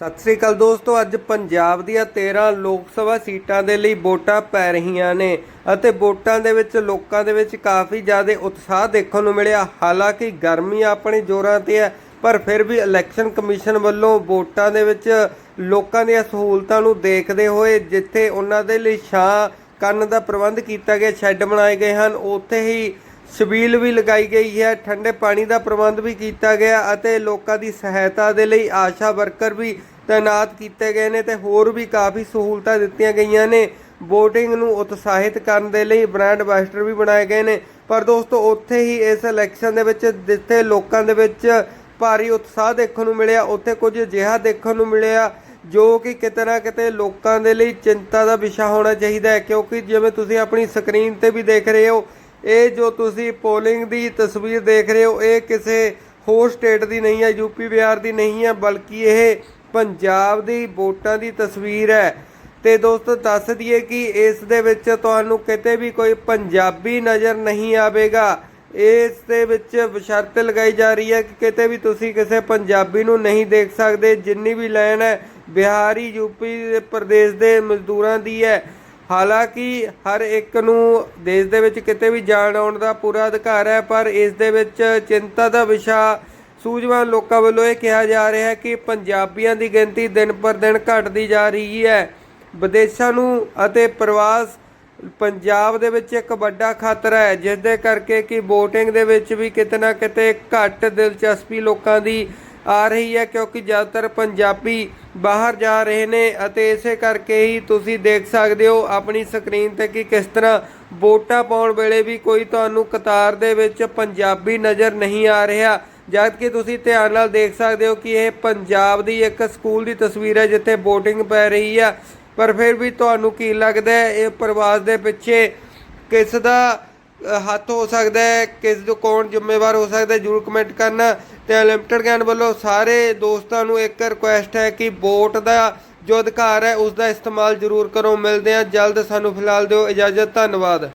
ਸਤਿ ਸ੍ਰੀ ਅਕਾਲ ਦੋਸਤੋ, ਅੱਜ ਪੰਜਾਬ ਦੀਆਂ 13 ਲੋਕ ਸਭਾ ਸੀਟਾਂ ਦੇ ਲਈ ਵੋਟਾਂ ਪੈ ਰਹੀਆਂ ਨੇ ਅਤੇ ਵੋਟਾਂ ਦੇ ਵਿੱਚ ਲੋਕਾਂ ਦੇ ਵਿੱਚ ਕਾਫੀ ਜ਼ਿਆਦਾ ਉਤਸ਼ਾਹ ਦੇਖਣ ਨੂੰ ਮਿਲਿਆ। ਹਾਲਾਂਕਿ ਗਰਮੀ ਆਪਣੇ ਜ਼ੋਰਾਂ ਤੇ ਹੈ, ਪਰ ਫਿਰ ਵੀ ਇਲੈਕਸ਼ਨ ਕਮਿਸ਼ਨ ਵੱਲੋਂ ਵੋਟਾਂ ਦੇ ਵਿੱਚ ਲੋਕਾਂ ਦੀਆਂ ਸਹੂਲਤਾਂ ਨੂੰ ਦੇਖਦੇ ਹੋਏ ਜਿੱਥੇ ਉਹਨਾਂ ਦੇ ਲਈ ਛਾਂ ਕੰਨ ਦਾ ਪ੍ਰਬੰਧ ਕੀਤਾ ਗਿਆ, ਸ਼ੈੱਡ ਬਣਾਏ ਗਏ ਹਨ, ਉੱਥੇ ਹੀ ਸ਼ਬੀਲ ਵੀ ਲਗਾਈ ਗਈ ਹੈ। ਠੰਡੇ ਪਾਣੀ ਦਾ ਪ੍ਰਬੰਧ ਵੀ ਕੀਤਾ ਗਿਆ ਅਤੇ ਲੋਕਾਂ ਦੀ ਸਹਾਇਤਾ ਦੇ ਲਈ ਆਸ਼ਾ ਵਰਕਰ ਵੀ ਤਾਇਨਾਤ ਕੀਤੇ ਗਏ ਨੇ ਤੇ ਹੋਰ ਵੀ ਕਾਫੀ ਸਹੂਲਤਾਂ ਦਿੱਤੀਆਂ ਗਈਆਂ ਨੇ। VOTING ਨੂੰ ਉਤਸ਼ਾਹਿਤ ਕਰਨ ਦੇ ਲਈ ਬ੍ਰਾਂਡ ਐਂਬੈਸਡਰ ਵੀ ਬਣਾਏ ਗਏ ਨੇ। ਪਰ ਦੋਸਤੋ, ਉੱਥੇ ਹੀ ਇਸ ਇਲੈਕਸ਼ਨ ਦੇ ਵਿੱਚ ਜਿੱਥੇ ਲੋਕਾਂ ਦੇ ਵਿੱਚ ਭਾਰੀ ਉਤਸ਼ਾਹ ਦੇਖਣ ਨੂੰ ਮਿਲਿਆ, ਉੱਥੇ ਕੁਝ ਅਜਿਹਾ ਦੇਖਣ ਨੂੰ ਮਿਲਿਆ ਜੋ ਕਿ ਕਿਤੇ ਨਾ ਕਿਤੇ ਲੋਕਾਂ ਦੇ ਲਈ ਚਿੰਤਾ ਦਾ ਵਿਸ਼ਾ ਹੋਣਾ ਚਾਹੀਦਾ ਹੈ। ਕਿਉਂਕਿ ਜਿਵੇਂ ਤੁਸੀਂ ਆਪਣੀ ਸਕਰੀਨ ਤੇ ਵੀ ਦੇਖ ਰਹੇ ਹੋ ਇਹ ਜੋ ਤੁਸੀਂ ਪੋਲਿੰਗ ਦੀ ਤਸਵੀਰ ਦੇਖ ਰਹੇ ਹੋ, ਇਹ ਕਿਸੇ ਹੋਰ ਸਟੇਟ ਦੀ ਨਹੀਂ ਹੈ ਯੂਪੀ ਬਿਹਾਰ ਦੀ ਨਹੀਂ ਹੈ, ਬਲਕਿ ਇਹ ਪੰਜਾਬ ਦੀ ਵੋਟਾਂ ਦੀ ਤਸਵੀਰ ਹੈ। ਤੇ ਦੋਸਤੋ, ਦੱਸ ਦਈਏ ਕਿ ਇਸ ਦੇ ਵਿੱਚ ਤੁਹਾਨੂੰ ਕਿਤੇ ਵੀ ਕੋਈ ਪੰਜਾਬੀ ਨਜ਼ਰ ਨਹੀਂ ਆਵੇਗਾ। ਇਸ ਦੇ ਵਿੱਚ ਸ਼ਰਤ ਲਗਾਈ ਜਾ ਰਹੀ ਹੈ ਕਿ ਕਿਤੇ ਵੀ ਤੁਸੀਂ ਕਿਸੇ ਪੰਜਾਬੀ ਨੂੰ ਨਹੀਂ ਦੇਖ ਸਕਦੇ। ਜਿੰਨੀ ਵੀ ਲਾਈਨ ਹੈ, ਬਿਹਾਰੀ ਯੂਪੀ ਦੇ ਪ੍ਰਦੇਸ਼ ਦੇ ਮਜ਼ਦੂਰਾਂ ਦੀ ਹੈ। ਹਾਲਾਂਕਿ ਹਰ ਇੱਕ ਨੂੰ ਦੇਸ਼ ਦੇ ਵਿੱਚ ਕਿਤੇ ਵੀ ਜਾਣ ਆਉਣ ਦਾ ਪੂਰਾ ਅਧਿਕਾਰ ਹੈ, ਪਰ ਇਸ ਦੇ ਵਿੱਚ ਚਿੰਤਾ ਦਾ ਵਿਸ਼ਾ ਸੂਝਵਾਨ ਲੋਕਾਂ ਵੱਲੋਂ ਇਹ ਕਿਹਾ ਜਾ ਰਿਹਾ ਹੈ ਕਿ ਪੰਜਾਬੀਆਂ ਦੀ ਗਿਣਤੀ ਦਿਨ ਪਰ ਦਿਨ ਘਟਦੀ ਜਾ ਰਹੀ ਹੈ। ਵਿਦੇਸ਼ਾਂ ਨੂੰ ਅਤੇ ਪ੍ਰਵਾਸ ਪੰਜਾਬ ਦੇ ਵਿੱਚ ਇੱਕ ਵੱਡਾ ਖਤਰਾ ਹੈ, ਜਿਸ ਦੇ ਕਰਕੇ ਕਿ VOTING ਦੇ ਵਿੱਚ ਵੀ ਕਿਤੇ ਨਾ ਕਿਤੇ ਘੱਟ ਦਿਲਚਸਪੀ ਲੋਕਾਂ ਦੀ ਆ ਰਹੀ ਹੈ, ਕਿਉਂਕਿ ਜ਼ਿਆਦਾਤਰ ਪੰਜਾਬੀ ਬਾਹਰ ਜਾ ਰਹੇ ਨੇ ਅਤੇ ਇਸੇ ਕਰਕੇ ਹੀ ਤੁਸੀਂ ਦੇਖ ਸਕਦੇ ਹੋ ਆਪਣੀ ਸਕਰੀਨ ਤੇ ਕਿ ਕਿਸ ਤਰ੍ਹਾਂ ਵੋਟਾਂ ਪਾਉਣ ਵੇਲੇ ਵੀ ਕੋਈ ਤੁਹਾਨੂੰ ਕਤਾਰ ਦੇ ਵਿੱਚ ਪੰਜਾਬੀ ਨਜ਼ਰ ਨਹੀਂ ਆ ਰਿਹਾ। ਜਦ ਕਿ ਤੁਸੀਂ ਧਿਆਨ ਨਾਲ ਦੇਖ ਸਕਦੇ ਹੋ ਕਿ ਇਹ ਪੰਜਾਬ ਦੀ ਇੱਕ ਸਕੂਲ ਦੀ ਤਸਵੀਰ ਹੈ ਜਿੱਥੇ VOTING ਪੈ ਰਹੀ ਆ। ਪਰ ਫਿਰ ਵੀ ਤੁਹਾਨੂੰ ਕੀ ਲੱਗਦਾ ਹੈ, ਇਹ ਪ੍ਰਵਾਸ ਦੇ ਪਿੱਛੇ ਕਿਸ ਦਾ ਹੱਥ ਹੋ ਸਕਦਾ ਹੈ, ਕਿਸ ਤੋਂ ਕੌਣ ਜ਼ਿੰਮੇਵਾਰ ਹੋ ਸਕਦਾ ਜਰੂਰ ਕਮੈਂਟ ਕਰਨਾ। ਤੇ ਅਨਲਿਮਟਿਡ ਗੈਨ ਵੱਲੋਂ ਸਾਰੇ ਦੋਸਤਾਂ ਨੂੰ ਇੱਕ ਰਿਕੁਐਸਟ ਹੈ ਕਿ ਵੋਟ ਦਾ ਜੋ ਅਧਿਕਾਰ ਹੈ ਉਸ ਦਾ ਇਸਤੇਮਾਲ ਜਰੂਰ ਕਰੋ। ਮਿਲਦੇ ਹਾਂ ਜਲਦ, ਸਾਨੂੰ ਫਿਲਹਾਲ ਦਿਓ ਇਜਾਜ਼ਤ, ਧੰਨਵਾਦ।